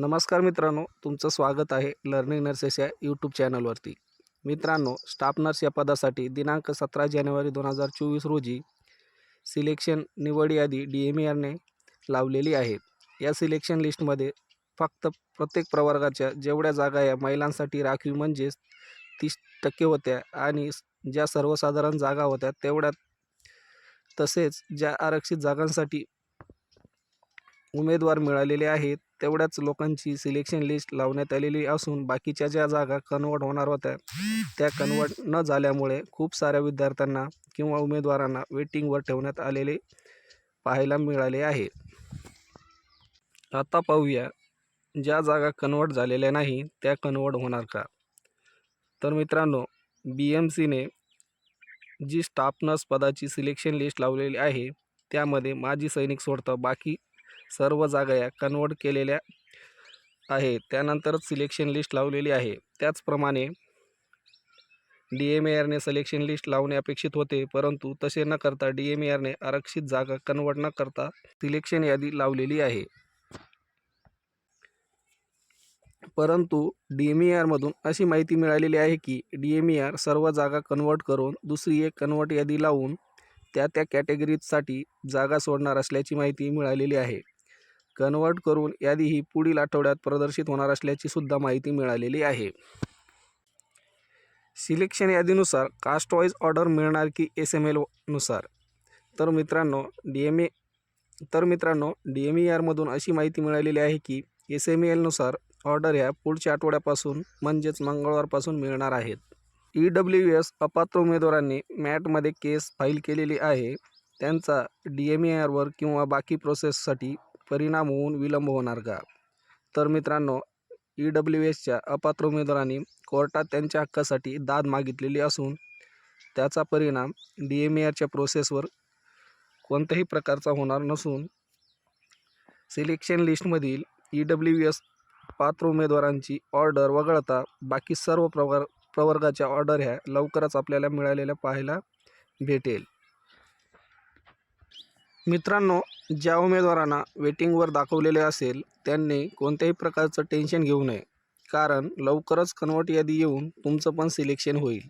नमस्कार मित्रांनो तुमचं स्वागत आहे लर्निंग नर्सेस या यूट्यूब चॅनलवरती मित्रांनो स्टाफ नर्स या पदासाठी दिनांक सतरा जानेवारी दोन हजार चोवीस रोजी सिलेक्शन निवड यादी डी एम आरने लावलेली आहे. या सिलेक्शन लिस्टमध्ये फक्त प्रत्येक प्रवर्गाच्या जेवढ्या जागा या महिलांसाठी राखीव म्हणजेच तीस टक्के होत्या आणि ज्या सर्वसाधारण जागा होत्या तेवढ्या तसेच ज्या आरक्षित जागांसाठी उमेदवार मिळालेले आहेत तेवढ्याच लोकांची सिलेक्शन लिस्ट लावण्यात आलेली असून बाकीच्या ज्या जागा कन्वर्ट होणार होत्या त्या कन्वर्ट न झाल्यामुळे खूप साऱ्या विद्यार्थ्यांना किंवा उमेदवारांना वेटिंगवर ठेवण्यात आलेले पाहायला मिळाले आहे. आता पाहूया ज्या जागा कन्वर्ट झालेल्या नाही त्या कन्वर्ट होणार का? तर मित्रांनो बी एम सीने जी स्टाफ नर्स पदाची सिलेक्शन लिस्ट लावलेली आहे त्यामध्ये माजी सैनिक सोडतं बाकी सर्व जागा या कन्वर्ट केलेल्या आहे त्यानंतरच सिलेक्शन लिस्ट लावलेली आहे. त्याचप्रमाणे डी एम ए आरने सिलेक्शन लिस्ट लावणे अपेक्षित होते परंतु तसे न करता डी एम ए आरने आरक्षित जागा कन्वर्ट न करता सिलेक्शन यादी लावलेली आहे. परंतु डी एम ई आरमधून अशी माहिती मिळालेली आहे की डी एम ई आर सर्व जागा कन्वर्ट करून दुसरी एक कन्वर्ट यादी लावून त्या त्या कॅटेगरीजसाठी जागा सोडणार असल्याची माहिती मिळालेली आहे. कन्वर्ट करून यादी ही पुढील आठवड्यात प्रदर्शित होणार असल्याची सुद्धा माहिती मिळालेली आहे. सिलेक्शन यादीनुसार कास्ट वाईज ऑर्डर मिळणार की एस एम एलनुसार तर मित्रांनो डी एम ए तर मित्रांनो डी एम ई आरमधून अशी माहिती मिळालेली आहे की एस एम एलनुसार ऑर्डर ह्या पुढच्या आठवड्यापासून म्हणजेच मंगळवारपासून मिळणार आहेत. ई डब्ल्यू एस अपात्र उमेदवारांनी मॅटमध्ये केस फाईल केलेली आहे. त्यांचा डी एम ए आरवर किंवा बाकी प्रोसेससाठी परिणाम होऊन विलंब होणार का? तर मित्रांनो ई डब्ल्यू एसच्या अपात्र उमेदवारांनी कोर्टात त्यांच्या हक्कासाठी दाद मागितलेली असून त्याचा परिणाम डी एम आरच्या प्रोसेसवर कोणत्याही प्रकारचा होणार नसून सिलेक्शन लिस्टमधील ई डब्ल्यू एस पात्र उमेदवारांची ऑर्डर वगळता बाकी सर्व प्रवर प्रवर्गाच्या ऑर्डर ह्या लवकरच आपल्याला मिळालेल्या पाहायला भेटेल. मित्रांनो ज्या उमेदवारांना वेटिंगवर दाखवलेले असेल त्यांनी कोणत्याही प्रकारचं टेन्शन घेऊ नये. कारण लवकरच कनवट यादी येऊन तुमचं पण सिलेक्शन होईल.